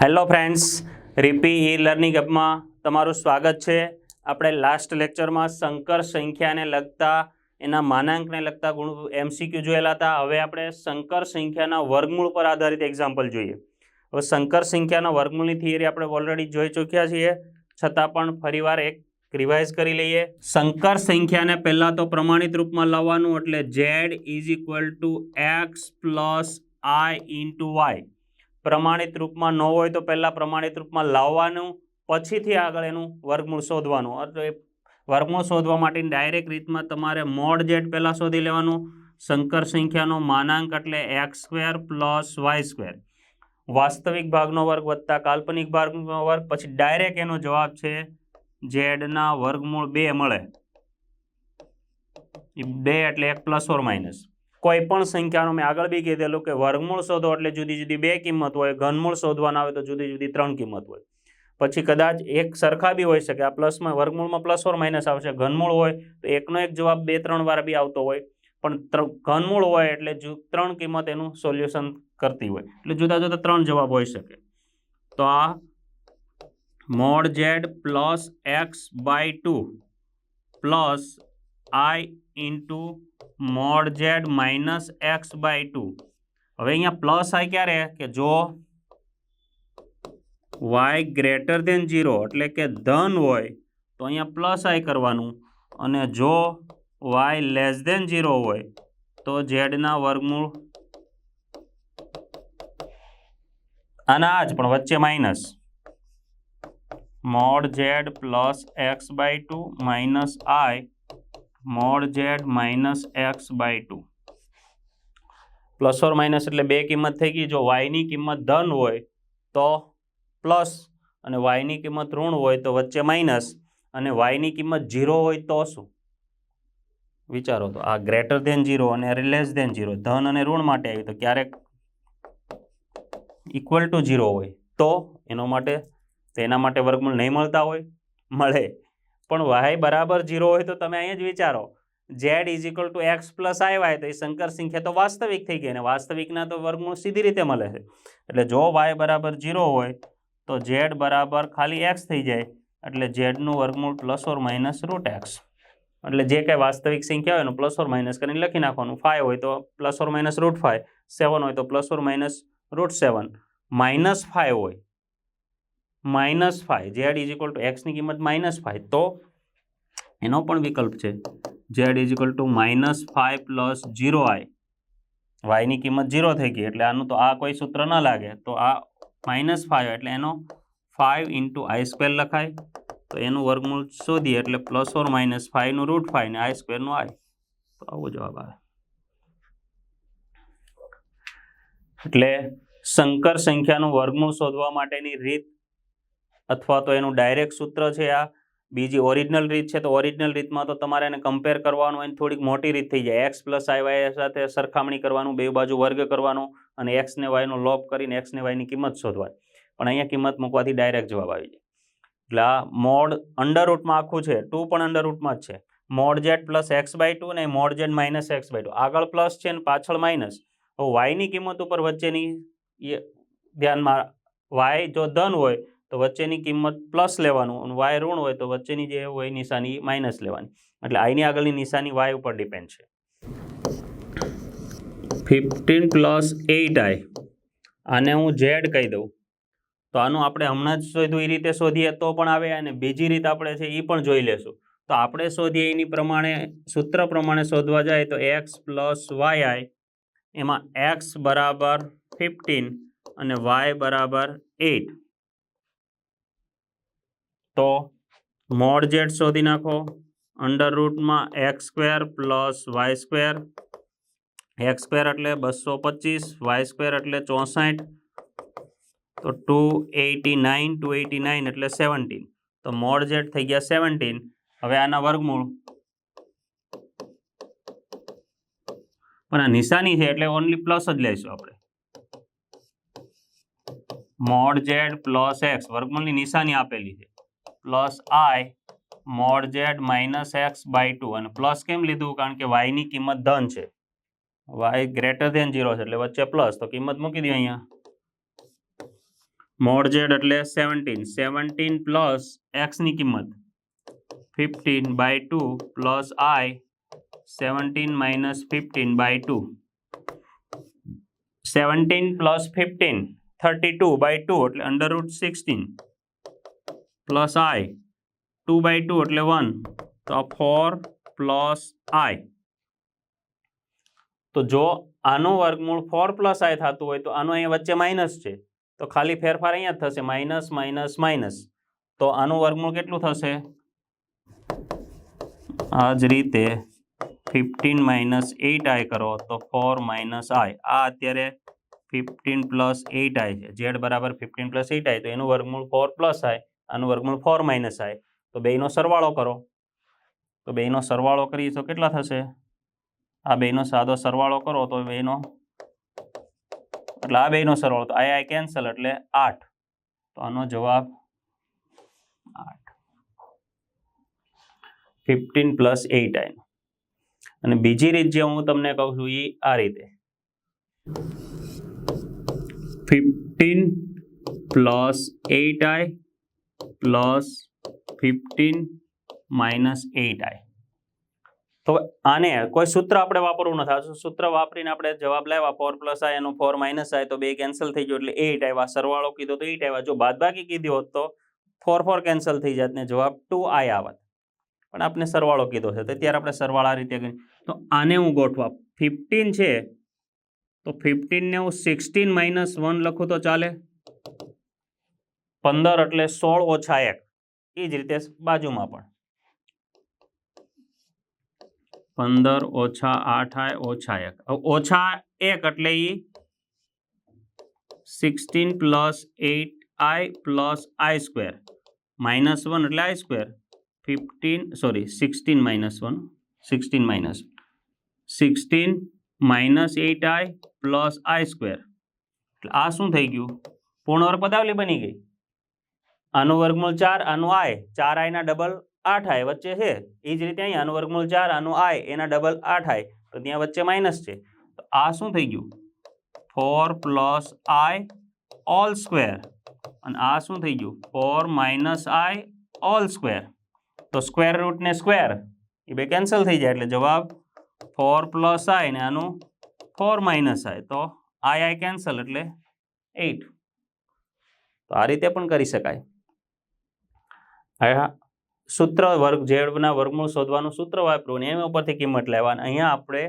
Hello friends, Ripi E learning એપમાં તમારું સ્વાગત છે. આપણે લાસ્ટ લેક્ચરમાં સંકર સંખ્યાને લગતા, એના માનાંકને લગતા ગુણ એમસીક્યુ જોયેલા હતા. હવે આપણે સંકર સંખ્યાના વર્ગમૂળ પર આધારિત એક્ઝામ્પલ જોઈએ. હવે સંકર સંખ્યાના વર્ગમૂળની થિયરી આપણે ઓલરેડી જોઈ ચૂક્યા છીએ. છતાં પણ ફરીવાર એક રિવાઇઝ કરી લઈએ. સંકર સંખ્યાને પહેલાં તો પ્રમાણિત રૂપમાં લાવવાનું એટલે Z is equal to X plus I into Y પ્રમાણિત રૂપમાં ન હોય તો પહેલાં પ્રમાણિત રૂપમાં લાવવાનું, પછીથી આગળ એનું વર્ગમૂળ શોધવાનું. એટલે વર્ગમૂળ શોધવા માટેની ડાયરેક્ટ રીતમાં તમારે મોડ જેડ પહેલાં શોધી લેવાનું, સંકર સંખ્યાનો માનાંક એટલે X square plus Y square. વાસ્તવિક ભાગનો વર્ગ વત્તા કાલ્પનિક ભાગનો વર્ગ, પછી ડાયરેક્ટ એનો જવાબ છે ઝેડના વર્ગમૂળ બે મળે. બે એટલે એક પ્લસ ઓર માઇનસ. કોઈ પણ સંખ્યાનો મેં આગળ બી કીધેલું કે વર્ગમૂળ શોધો એટલે જુદી જુદી બે કિંમત હોય, ઘનમૂળ શોધવાના હોય તો જુદી જુદી ત્રણ કિંમત હોય. પછી કદાચ એક સરખા બી હોઈ શકે, આ પ્લસમાં, વર્ગમૂળમાં પ્લસ ઓર માઇનસ આવશે, ઘનમૂળ હોય તો એકનો એક જવાબ બે ત્રણ વાર બી આવતો હોય, પણ ઘનમૂળ હોય એટલે જુ, ત્રણ કિંમત એનું સોલ્યુશન કરતી હોય, એટલે જુદા જુદા ત્રણ જવાબ હોઈ શકે. તો આ mod z plus x by two plus i into mod z minus x by two હવે અહીંયા પ્લસ આઈ ક્યારે? કે જો વાય ગ્રેટર દેન ઝીરો એટલે કે ધન હોય, તો અહીંયા પ્લસ આઈ કરવાનું. અને જો વાય લેસ દેન ઝીરો હોય, તો ઝેડના વર્ગમૂળ આના આ જ પણ વચ્ચે minus mod z plus x by two minus i mod z minus x by two. Plus or minus એટલે બે કિંમત થઈ ગઈ. જો વાયની કિંમત ધન હોય, તો પ્લસ અને વાયની કિંમત ઋણ હોય, તો વચ્ચે માઇનસ. અને વાયની કિંમત ઝીરો હોય, તો શું? વિચારો તો, આ ગ્રેટર ધેન ઝીરો અને લેસ ધેન ઝીરો, ધન અને ઋણ માટે આવી. તો ક્યારેક ઇક્વલ ટુ ઝીરો હોય, તો એનો માટે, તેના માટે વર્ગમૂળ નહીં મળતા હોય, મળે. પણ વાય બરાબર ઝીરો હોય તો તમે અહીંયા જ વિચારો. Z is equal to x plus i y તો એ શંકર સંખ્યા તો વાસ્તવિક થઈ ગઈ અને વાસ્તવિકના તો વર્ગમૂળ સીધી રીતે મળે છે. એટલે જો વાય બરાબર ઝીરો હોય તો ઝેડ બરાબર ખાલી એક્સ થઈ જાય. એટલે ઝેડનું વર્ગમૂળ plus or minus root x એટલે જે કાંઈ વાસ્તવિક સંખ્યા હોય એનું પ્લસ ઓર માઇનસ કરીને લખી નાખવાનું. ફાઇવ હોય તો plus or minus root five seven હોય તો plus or minus root seven minus five હોય minus five z is equal to એક્સની કિંમત માઇનસ ફાઇવ તો એનો પણ વિકલ્પ છે. Z is equal to minus five plus zero i. વાયની કિંમત ઝીરો થઈ ગઈ, એટલે આનું તો આ કોઈ સૂત્ર ન લાગે. તો આ માઇનસ ફાઇવ એટલે એનો ફાઇવ ઇન્ટુ આઈ સ્ક્વેર લખાય. તો એનું વર્ગમૂળ શોધીએ એટલે પ્લસ ઓર માઇનસ ફાઇવનું રૂટ ફાઇવ ને આઈ સ્ક્વેરનું આઈ. તો આવો જવાબ આવે. એટલે સંકર સંખ્યાનું વર્ગમૂળ શોધવા માટેની રીત અથવા તો એનું ડાયરેક્ટ સૂત્ર છે આ. બીજી ઓરિજિનલ રીત છે, તો ઓરિજિનલ રીતમાં તો તમારે એને કમ્પેર કરવાનું હોય થોડીક મોટી રીત થઈ જાય. એક્સ પ્લસ આઈ સાથે સરખામણી કરવાનું, બે બાજુ વર્ગ કરવાનો અને એક્સ ને વાયનો લોપ કરીને એક્સ ને વાયની કિંમત શોધવાની. પણ અહીંયા કિંમત મૂકવાથી ડાયરેક્ટ જવાબ આવી જાય. એટલે આ મોડ અંડર રૂટમાં આખું છે ટુ પણ અંડર રૂટમાં જ છે. Mod z plus x by two ને mod z minus x by two આગળ પ્લસ છે ને પાછળ માઇનસ વાયની કિંમત ઉપર વચ્ચેની એ ધ્યાનમાં વાય જો ધન હોય તો વચ્ચેની કિંમત પ્લસ લેવાનું અને વાય ઋણ હોય તો વચ્ચેની જે હોય નિશાની માઇનસ લેવાની. એટલે આઈની આગળની નિશાની વાય ઉપર ડિપેન્ડ છે. ફિફ્ટીન પ્લસ એઇટ આઈ આને હું ઝેડ કહી દઉં. તો આનું આપણે હમણાં જ શોધ્યું એ રીતે શોધીએ તો પણ આવે અને બીજી રીત આપણે છે એ પણ જોઈ લેશું. તો આપણે શોધીએ એની પ્રમાણે, સૂત્ર પ્રમાણે શોધવા જાય તો એક્સ પ્લસ વાય આઈ એમાં એક્સ બરાબર ફિફ્ટીન અને વાય બરાબર એઇટ તો મોડ ઝેડ શોધી નાખો. Under રૂટમાં x square plus y square x square એટલે બસો પચીસ વાય સ્ક્વેર એટલે ચોસઠ. તો two eighty nine two eighty nine એટલે સેવન્ટીન તો મોડ ઝેડ થઈ ગયા સેવન્ટીન હવે આના વર્ગમૂળ. પણ આ નિશાની છે એટલે ઓનલી પ્લસ જ લઈશું આપણે. મોડ ઝેડ પ્લસ એક્સ વર્ગમૂળની નિશાની આપેલી છે. Plus i mod z minus x by two અને પ્લસ કેમ લીધું? કારણ કે વાયની કિંમત ધન છે. વાય ગ્રેટર ધેન ઝીરો છે, એટલે વચ્ચે પ્લસ તો કિંમત મૂકી દઈએ અહીંયા. મોડ ઝેડ એટલે સેવન્ટીન સેવન્ટીન પ્લસ એક્સની કિંમત. Fifteen by two plus i seventeen minus fifteen by two seventeen plus fifteen thirty two by two એટલે under root sixteen plus i two by two એટલે વન તો four plus i તો જો આનું વર્ગમૂળ four plus આઈ થતું હોય તો આનું અહીંયા વચ્ચે માઇનસ છે. તો ખાલી ફેરફાર અહીંયા જ થશે. માઇનસ માઇનસ માઇનસ તો આનું વર્ગમૂળ કેટલું થશે? આ જ રીતે ફિફ્ટીન માઇનસ એઇટ આઈ કરો તો ફોર માઇનસ આઈ આ અત્યારે ફિફ્ટીન પ્લસ એટ આઈ છે. ઝેડ બરાબર ફિફ્ટીન પ્લસ એટ આઈ તો એનું વર્ગમૂળ ફોર પ્લસ આઈ આનું વર્ગમૂળ ફોર માઇનસ આઈ તો બેયનો સરવાળો કરો. તો બેયનો સરવાળો કરીએ તો કેટલા થશે? આ બેયનો સાદો સરવાળો કરો તો બેયનો એટલે આ બેયનો સરવાળો. તો આઈ આઈ કેન્સલ એટલે આઠ. તો આનો જવાબ આઠ. ફિફ્ટીન પ્લસ એટ આઈનો અને બીજી રીત જે હું તમને કહું છું એ આ રીતે. Fifteen plus eight i plus fifteen minus eight i. તો આને કોઈ સૂત્ર આપણે વાપરવું નથી. સૂત્ર વાપરીને આપણે જવાબ લાવ્યા ફોર પ્લસ આય એનું ફોર માઇનસ આય તો બે કેન્સલ થઈ ગયો એટલે એટ આવ્યા. સરવાળો કીધો તો એટ આવ્યા. જો બાદબાકી કીધી હોત તો ફોર ફોર કેન્સલ થઈ જાત ને જવાબ ટુ આઈ આવત. પણ આપણે સરવાળો કીધો છે. તો ત્યારે આપણે સરવાળા રીતે કરી તો આને હું ગોઠવા. ફિફ્ટીન છે. તો ફિફ્ટીનને હું સિક્સટીન માઇનસ વન લખું તો ચાલે? પંદર એટલે સોળ ઓછા એક. એ જ રીતે બાજુમાં પણ. પંદર ઓછા આઠ આય ઓછા એક. હવે ઓછા એક એટલે એ sixteen plus eight i plus i square minus one એટલે i square fifteen sorry sixteen minus one sixteen minus sixteen minus eight i plus i square એટલે આ શું થઈ ગયું? પૂર્ણવર્ગ પદાવલી બની ગઈ. આનું વર્ગમૂળ ચાર, આનું આય. ચાર આયના ડબલ આઠ આય વચ્ચે છે. એ જ રીતે અહીં આનું વર્ગમૂળ ચાર, આનું આય, એના ડબલ આઠ આય. તો ત્યાં વચ્ચે માઇનસ છે. તો આ શું થઈ ગયું? Four plus i whole square અને આ શું થઈ ગયું? Four minus i whole square તો સ્ક્વેર રૂટ ને સ્ક્વેર એ બે કેન્સલ થઈ જાય એટલે જવાબ ફોર પ્લસ આય ને આનું ફોર માઇનસ આય તો આઈ આઈ કેન્સલ એટલે એટ તો આ રીતે પણ કરી શકાય. સૂત્ર વર્ગ ઝેડના વર્ગમૂળ શોધવાનું સૂત્ર વાપર્યું અને એના ઉપરથી કિંમત લેવાની. અહીંયા આપણે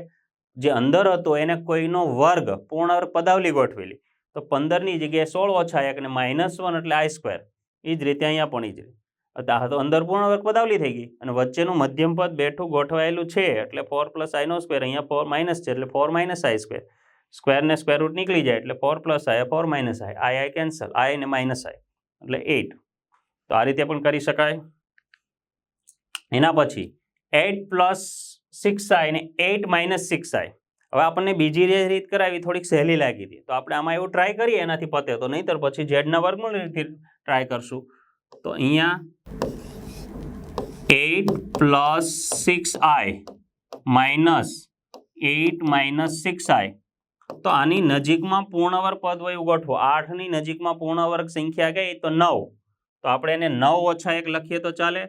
જે અંદર હતો એને કોઈનો વર્ગ પૂર્ણ પદાવલી ગોઠવેલી. તો પંદરની જગ્યાએ સોળ ઓછા એક અને માઇનસ વન એટલે આઈ સ્ક્વેર એ જ રીતે અહીંયા પણ એ જ રીતે. આ તો અંદર પૂર્ણ વર્ગ પદાવલી થઈ ગઈ. અને વચ્ચેનું મધ્યમ પદ બેઠું ગોઠવાયેલું છે એટલે ફોર પ્લસ આઈનો સ્ક્વેર અહીંયા ફોર માઇનસ છે એટલે ફોર માઇનસ આઈ સ્ક્વેર સ્ક્વેરને સ્ક્વેર રૂટ નીકળી જાય એટલે four plus i four minus i i i cancel i ને માઇનસ આઈ એટલે એટ તો આ રીતે પણ કરી શકાય. એના પછી એટ પ્લસ સિક્સ આઈ ને એટ માઇનસ સિક્સ આઈ. હવે આપણને બીજી જે રીત કરાવી, થોડીક સહેલી લાગી હતી. તો આપણે આમાં એવું ટ્રાય કરીએ, એનાથી પતે તો નહીંતર પછી ઝેડના વર્ગમૂળ રીતથી ટ્રાય કરશું. તો અહીંયા eight plus six i minus eight minus six i. તો આની નજીકમાં પૂર્ણવર્ગ પદ વયું ગોઠવો આઠની નજીકમાં પૂર્ણવર્ગ સંખ્યા ગઈ તો નવ. તો આપણે એને નવ ઓછા એક લખીએ તો ચાલે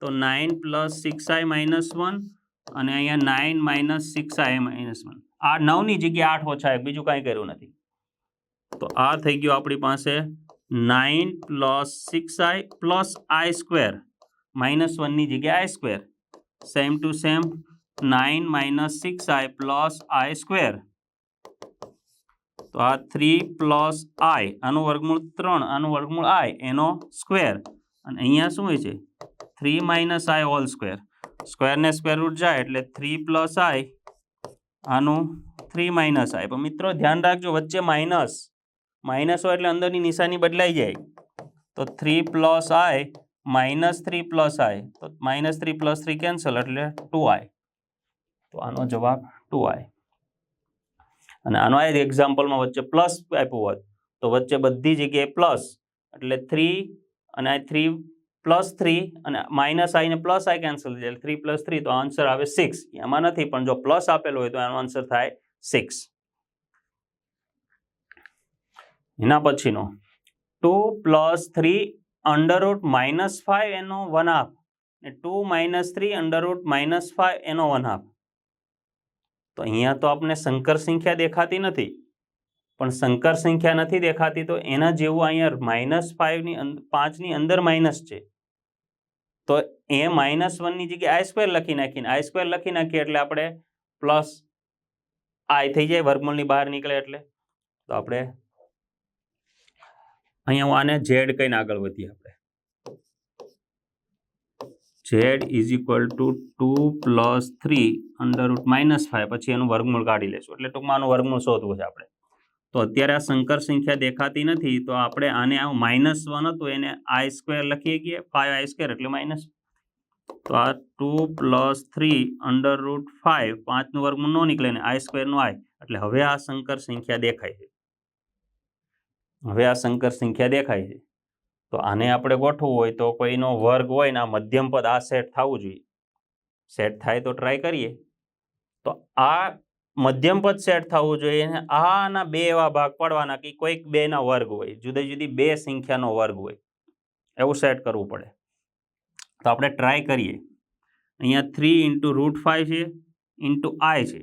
તો nine plus six i minus one અને અહીંયા nine minus six i minus one આ નવની જગ્યાએ આઠ ઓછા એક બીજું કાંઈ કર્યું નથી તો આ થઈ ગયું આપણી પાસે nine plus six i plus i square minus વનની જગ્યાએ i square same to same nine minus six i plus i square તો આ થ્રી પ્લસ આઈ, આનું વર્ગમૂળ ત્રણ, આનું વર્ગમૂળ આઈ, એનો સ્ક્વેર. અને અહીંયા શું હોય છે? Three minus i whole square. સ્ક્વેરને square root જાય એટલે થ્રી પ્લસ આઈ, આનું થ્રી માઇનસ આઈ. પણ મિત્રો, ધ્યાન રાખજો, વચ્ચે માઇનસ. માઇનસ હોય એટલે અંદરની નિશાની બદલાઈ જાય. તો three plus i, minus three plus i. તો minus three plus three cancel એટલે ટુ આઈ. તો આનો જવાબ ટુ આઈ. અને આનો આ એક્ઝામ્પલમાં વચ્ચે પ્લસ આપ્યું હોત, તો વચ્ચે બધી જગ્યાએ પ્લસ એટલે થ્રી અને આ થ્રી પ્લસ થ્રી અને માઇનસ આઈને પ્લસ આઈ કેન્સલ થઈ જાય થ્રી પ્લસ થ્રી તો આન્સર આવે સિક્સ એમાં નથી, પણ જો પ્લસ આપેલો હોય તો એનો આન્સર થાય સિક્સ એના પછીનો two plus three under root minus five એનો વન હાફ ને two minus three under root minus five એનો વન હાફ તો અહીંયા તો આપણે સંકર સંખ્યા દેખાતી નથી. પણ સંકર સંખ્યા નથી દેખાતી તો એના જેવું અહીંયા માઇનસ ફાઇવની પાંચની અંદર માઇનસ છે. તો એ માઇનસ વનની જગ્યાએ આઈ સ્ક્વેર લખી નાખીને આઈ સ્ક્વેર લખી નાખીએ એટલે આપણે પ્લસ આઈ થઈ જાય, વર્ગમૂળની બહાર નીકળે એટલે. તો આપણે અહીંયા હું આને ઝેડ કહીને આગળ વધીએ આપણે. Z is equal to two plus three under root minus five પછી એનું વર્ગમૂળ કાઢી લેશું. એટલે ટૂંકમાં આનું વર્ગમૂળ શોધવું છે આપણે. તો અત્યારે આ સંકર સંખ્યા દેખાતી નથી, તો આપણે આને આ માઇનસ વન હતું, એને આઈ સ્ક્વેર લખીએ કે ફાઈવ આઈ સ્ક્વેર એટલે માઇનસ તો આ two plus three under root five પાંચનું વર્ગમૂળ ન નીકળે ને આઈ સ્ક્વેરનું આઈ એટલે હવે આ સંકર સંખ્યા દેખાય છે. હવે આ સંકર સંખ્યા દેખાય છે. તો આને આપણે ગોઠવું હોય તો કોઈનો વર્ગ હોય ને આ મધ્યમ પદ આ સેટ થવું જોઈએ. સેટ થાય તો ટ્રાય કરીએ. તો આ મધ્યમ પદ સેટ થવું જોઈએ અને આના બે એવા ભાગ પાડવાના કે કોઈક બેના વર્ગ હોય, જુદી જુદી બે સંખ્યાનો વર્ગ હોય. એવું સેટ કરવું પડે. તો આપણે ટ્રાય કરીએ. અહીંયા થ્રી ઇન્ટુ રૂટ ફાઈવ છે ઇન્ટુ આઈ છે.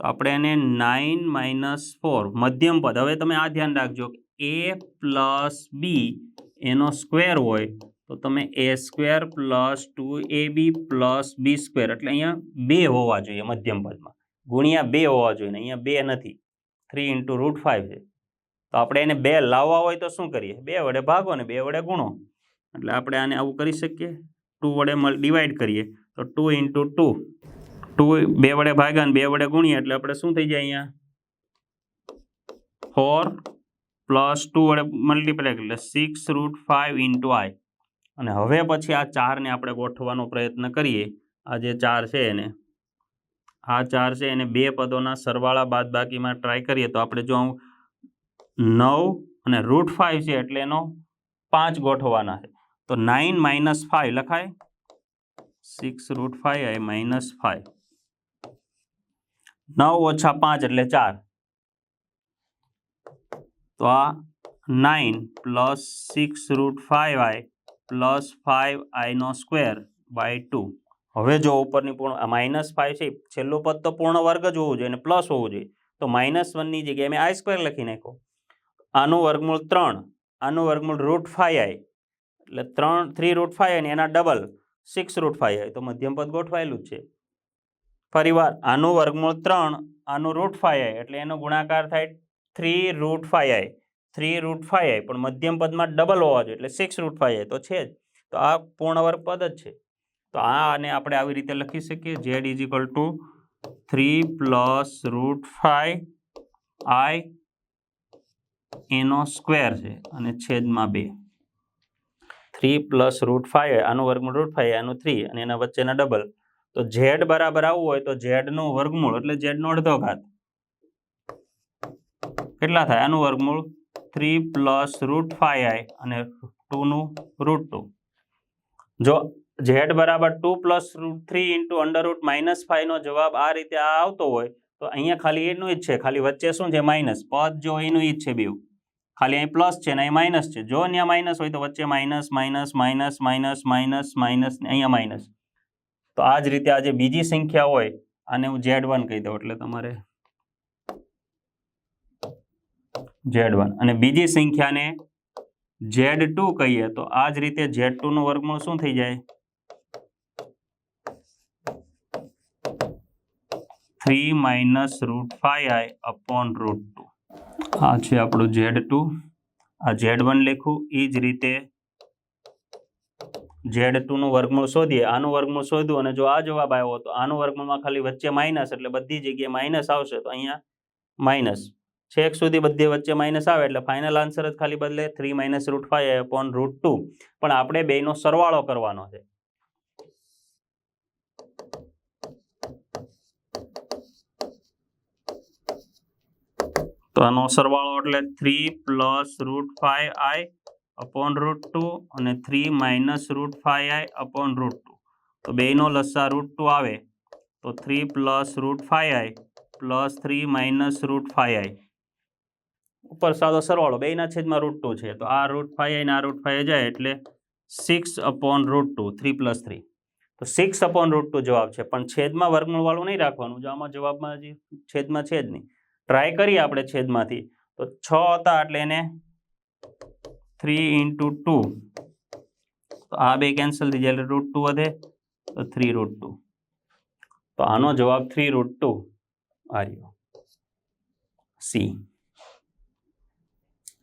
તો આપણે એને નાઇન માઇનસ ફોર મધ્યમ પદ. હવે તમે આ ધ્યાન રાખજો એ પ્લસ બી એનો સ્ક્વેર હોય, તો તમે a square plus two a b plus b square, એટલે અહીંયા બે હોવા જોઈએ મધ્યમ પદમાં. ગુણ્યા બે હોવા જોઈએ અહીંયા બે નથી. થ્રી ઇન્ટુ રૂટ ફાઈવ છે. તો આપણે એને બે લાવવા હોય તો શું કરીએ? બે વડે ભાગો ને બે વડે ગુણો. એટલે આપણે આને આવું કરી શકીએ. ટુ વડે ડિવાઈડ કરીએ. તો ટુ ઇન્ટુ ટુ. ટુ બે વડે ભાગ્યા ને બે વડે ગુણીએ એટલે આપણે શું થઈ જાય અહીંયા? ફોર પ્લસ ટુ વડે મલ્ટીપ્લાય એટલે six root five into i અને હવે પછી આ ચારને આપણે ગોઠવવાનો પ્રયત્ન કરીએ. આ જે ચાર છે એને, આ ચાર છે એને બે પદોના સરવાળા બાદ બાકીમાં ટ્રાય કરીએ તો આપણે જો નવ અને રૂટ ફાઈવ છે એટલે એનો પાંચ ગોઠવવાના છે. તો નાઇન માઇનસ ફાઈવ લખાય. Six root five i minus five નવ ઓછા પાંચ એટલે ચાર. તો આ nine plus six root five i plus five આઈનો square by two. હવે જો ઉપરની પૂર્ણ માઇનસ ફાઇવ છે, છેલ્લું પદ તો પૂર્ણ વર્ગ જ હોવું જોઈએ અને પ્લસ હોવું જોઈએ. તો માઇનસ વનની જગ્યાએ મેં આઈ સ્ક્વેર લખી નાખો આનું વર્ગમૂળ ત્રણ, આનું વર્ગમૂળ રૂટ ફાઇવ આઈ. એટલે ત્રણ, થ્રી રૂટ ફાઇવ આઈ એના double six root five i. તો મધ્યમ પદ ગોઠવાયેલું જ છે. ફરીવાર, આનું વર્ગમૂળ ત્રણ, આનું રૂટ ફાઇવ એટલે એનો ગુણાકાર થાય three root five i three root five i પણ મધ્યમ પદમાં ડબલ હોવા જોઈએ, એટલે સિક્સ રૂટ ફાઈ આઈ તો છે જ. તો આ પૂર્ણવર્ગ પદ જ છે. તો આ આને આપણે આવી રીતે લખી શકીએ z is equal to three plus root five i એનો સ્ક્વેર છે, અને છેદમાં બે. થ્રી પ્લસ રૂટ ફાઈવ આનું વર્ગમૂળ રૂટ ફાઈવ આનું થ્રી અને એના વચ્ચેના ડબલ તો ઝેડ બરાબર આવવું હોય તો ઝેડનું વર્ગમૂળ, એટલે ઝેડનો અડધો ઘાત. કેટલા થાય? આનું વર્ગમૂળ three plus root five i અને ટુનું રૂટ ટુ જો ઝેડ બરાબર two plus root three into under root minus ફાઈવનો જવાબ આ રીતે આ આવતો હોય, તો અહીંયા ખાલી એનું જ છે. ખાલી વચ્ચે શું છે? માઇનસ પદ જો એનું જ છે બેવું ખાલી અહીં પ્લસ છે ને અહીં માઇનસ છે. જો અહીંયા માઇનસ હોય તો વચ્ચે minus minus minus minus minus minus ને અહીંયા માઇનસ તો આ જ રીતે આ જે બીજી સંખ્યા હોય, આને હું ઝેડ વન કહી દઉં. એટલે તમારે ઝેડ વન અને બીજી સંખ્યાને ઝેડ ટુ કહીએ, તો આ જ રીતે ઝેડ ટુનું વર્ગમૂળ શું થઈ જાય? Three minus root five i upon root two આ છે આપણું ઝેડ ટુ આ ઝેડ વન લખું. એ જ રીતે ઝેડ ટુનું વર્ગમૂળ શોધીએ. આનું વર્ગમૂળ શોધ્યું અને જો આ જવાબ આવ્યો, તો આનું વર્ગમૂળમાં ખાલી વચ્ચે માઇનસ એટલે બધી જગ્યાએ માઇનસ આવશે, તો અહીંયા માઇનસ છેક સુધી બધી વચ્ચે માઇનસ આવે એટલે ફાઇનલ આન્સર જ ખાલી બદલે three minus root five upon root two પણ આપણે બેનો સરવાળો કરવાનો છે. તો આનો સરવાળો એટલે three plus root five i upon root two અને three minus root five i upon root two તો બેનો લસા રૂટ ટુ આવે. તો three plus root five i plus three minus root five i ઉપર સાદો સરવાળો બેના છેદમાં રૂટ ટુ છે. તો આ રૂટ ફાઈ આવીને આ રૂટ ફાઈ જાય એટલે six upon root two three plus three તો સિક્સ અપોન રૂટ ટુ જવાબ છે. પણ છેદમાં વર્ગમૂળવાળું નહીં રાખવાનું, જો આમાં જવાબમાં હજી છેદમાં છે જ નહીં. ટ્રાય કરીએ આપણે છેદમાંથી. તો છ હતા એટલે એને થ્રી ઇન્ટુ ટુ તો આ બે કેન્સલ થઈ જાય એટલે રૂટ ટુ વધે, તો થ્રી રૂટ ટુ તો આનો જવાબ થ્રી રૂટ ટુ આર્યો સી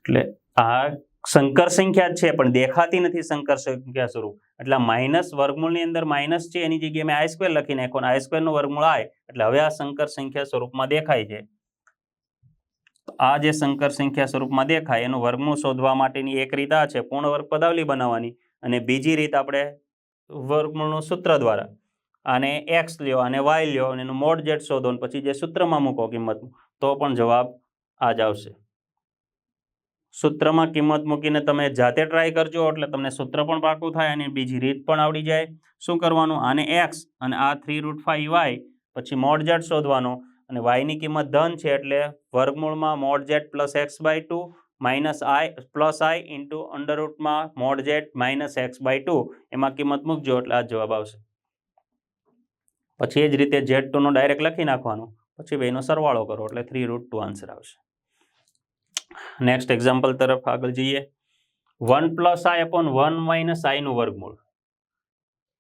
એટલે આ સંકર સંખ્યા છે, પણ દેખાતી નથી સંકર સંખ્યા સ્વરૂપ. એટલે માઇનસ વર્ગમૂળની અંદર માઇનસ છે, એની જગ્યાએ મેં આઈ સ્ક્વેર લખી નાખો આઈ સ્ક્વેરનું વર્ગમૂળ આય એટલે હવે આ સંકર સંખ્યા સ્વરૂપમાં દેખાય છે. આ જે સંકર સંખ્યા સ્વરૂપમાં દેખાય, એનું વર્ગમૂળ શોધવા માટેની એક રીત આ છે પૂર્ણ વર્ગ પદાવલી બનાવવાની. અને બીજી રીત આપણે વર્ગમૂળનું સૂત્ર દ્વારા. અને એક્સ લ્યો અને વાય લ્યો, અને એનું મોડ જેટ શોધો પછી જે સૂત્રમાં મૂકો કિંમત તો પણ જવાબ આ જ આવશે. સૂત્રમાં કિંમત મૂકીને તમે જાતે ટ્રાય કરજો, એટલે તમને સૂત્ર પણ પાકું થાય અને બીજી રીત પણ આવડી જાય. શું કરવાનું? આને એક્સ અને આ થ્રી રૂટ ફાઈવ વાય પછી મોડ જેટ શોધવાનો. અને વાયની કિંમત ધન છે, એટલે વર્ગમૂળમાં mod z plus x by two minus i plus i into અંડરરૂટમાં mod z minus x by two એમાં કિંમત મૂકજો, એટલે આ જવાબ આવશે. પછી એ જ રીતે જેડ ટુનો ડાયરેક્ટ લખી નાખવાનું. પછી બેનો સરવાળો કરો, એટલે થ્રી રૂટ ટુ આન્સર આવશે. નેક્સ્ટ એક્ઝામ્પલ તરફ આગળ જઈએ. One plus i upon one minus આઈનું વર્ગમૂળ.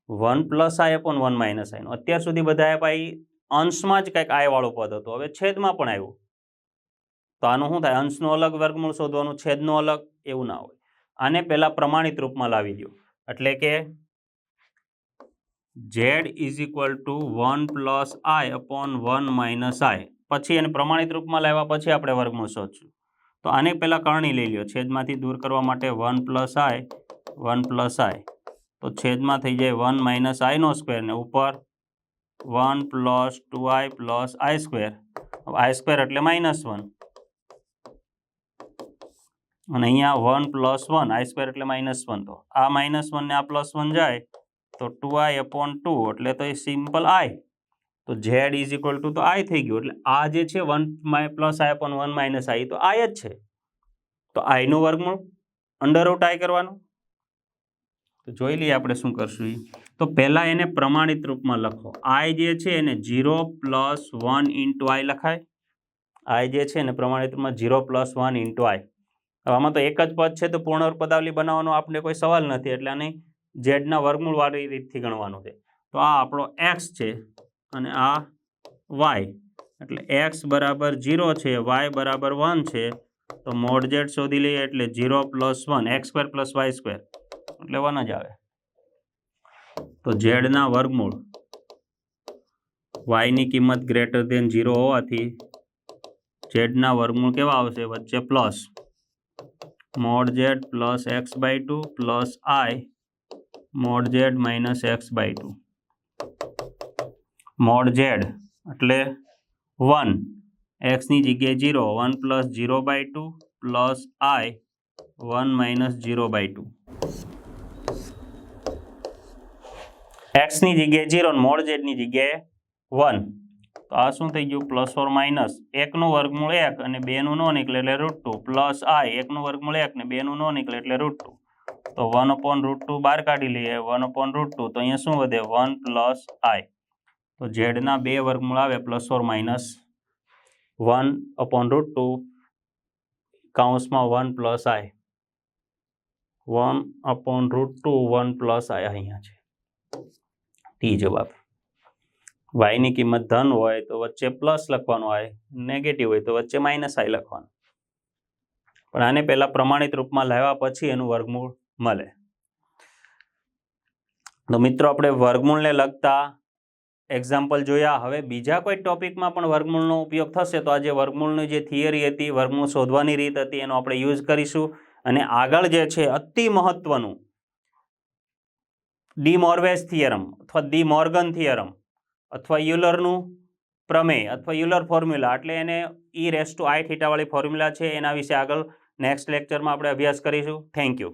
One plus i upon one minus આઈનું અત્યાર સુધી બધા ભાઈ અંશમાં જ કંઈક આયવાળો પદ હતું. હવે છેદમાં પણ આવ્યું. તો આનું શું થાય? અંશનું અલગ વર્ગમૂળ શોધવાનું, છેદનું અલગ, એવું ના હોય. આને પહેલાં પ્રમાણિત રૂપમાં લાવી દો એટલે કે z is equal to one plus i upon one minus i પછી એને પ્રમાણિત રૂપમાં લાવ્યા પછી આપણે વર્ગમૂળ શોધશું. તો આને પહેલાં કરણી લઈ લ્યો. છેદમાંથી દૂર કરવા માટે one plus i one plus i તો છેદમાં થઈ જાય વન માઇનસ આઈનો સ્ક્વેર ને ઉપર one plus two i plus i square. I square એટલે માઇનસ વન. અને અહીંયા one plus one, i square એટલે માઇનસ વન. તો આ માઇનસ વન ને આ પ્લસ વન જાય તો ટુ આઈ અપોન ટુ, એટલે તો એ સિમ્પલ આઈ. તો ઝેડ ઇઝ ઇક્વલ ટુ તો આઈ થઈ ગયું. એટલે આ જે છે one plus i upon one minus i તો આઈ જ છે. તો આઈનું વર્ગમૂળ અંડર રૂટ આઈ કરવાનું. તો જોઈ લઈએ આપણે શું કરશું. એ તો પહેલાં એને પ્રમાણિત રૂપમાં લખો. આઈ જે છે, એને zero plus one into i લખાય. આઈ જે છે, એને પ્રમાણિત રૂપમાં zero plus one into i આમાં તો એક જ પદ છે, તો પૂર્ણ પદાવલી બનાવવાનો આપણે કોઈ સવાલ નથી. એટલે આને ઝેડના વર્ગમૂળવાળી રીતથી ગણવાનું છે. તો આ આપણો એક્સ છે. અને આ વાય એટલે એક્સ બરાબર જીરો છે વાય બરાબર વન છે, તો મોડ ઝેડ શોધી લઈએ એટલે zero plus one x square plus y square એટલે વન જ આવે. તો ઝેડના વર્ગમૂળ વાયની કિંમત ગ્રેટર દેન જીરો હોવાથી ઝેડના વર્ગમૂળ કેવા આવશે? વચ્ચે plus mod z plus x by two plus i mod z minus x by two mod z, એટલે વન. એક્સની જગ્યાએ zero one plus zero by two plus i one minus zero by two એક્સની જગ્યાએ zero mode ઝેડની જગ્યાએ one. તો આ શું થઈ ગયું? પ્લસ ઓર માઇનસ એકનું વર્ગમૂળ એક અને બેનું નો નીકળે એટલે રૂટ ટુ પ્લસ આઈ એકનું વર્ગમૂળ એક ને બેનું નો નીકળે એટલે રૂટ ટુ તો વન અપોન રૂટ ટુ બહાર કાઢી લઈએ, વન અપોન રૂટ ટુ તો અહીંયા શું વધે? વન પ્લસ આઈ તો ઝેડના બે વર્ગમૂળ આવે plus or minus one upon root two કાઉન્સમાં one plus i one upon root two one plus i અહીંયા છે. ટી જવાબ. વાયની કિંમત ધન હોય તો વચ્ચે પ્લસ લખવાનું આય નેગેટિવ હોય તો વચ્ચે માઇનસ આઈ લખવાનું. પણ આને પહેલાં પ્રમાણિત રૂપમાં લાવ્યા પછી એનું વર્ગમૂળ મળે. તો મિત્રો, આપણે વર્ગમૂળને લગતા એક્ઝામ્પલ જોયા. હવે બીજા કોઈ ટોપિકમાં પણ વર્ગમૂળનો ઉપયોગ થશે તો આજે વર્ગમૂળની જે થિયરી હતી, વર્ગમૂળ શોધવાની રીત હતી, એનો આપણે યુઝ કરીશું. અને આગળ જે છે, અતિ મહત્વનું, ડી મોર્વેસ થિયરમ અથવા ડી મોર્ગન થિયરમ અથવા યુલરનું પ્રમેય અથવા યુલર ફોર્મ્યુલા. એટલે એને ઈ રેસ ટુ આઈ થીટાવાળી ફોર્મ્યુલા છે. એના વિશે આગળ નેક્સ્ટ લેક્ચરમાં આપણે અભ્યાસ કરીશું. Thank you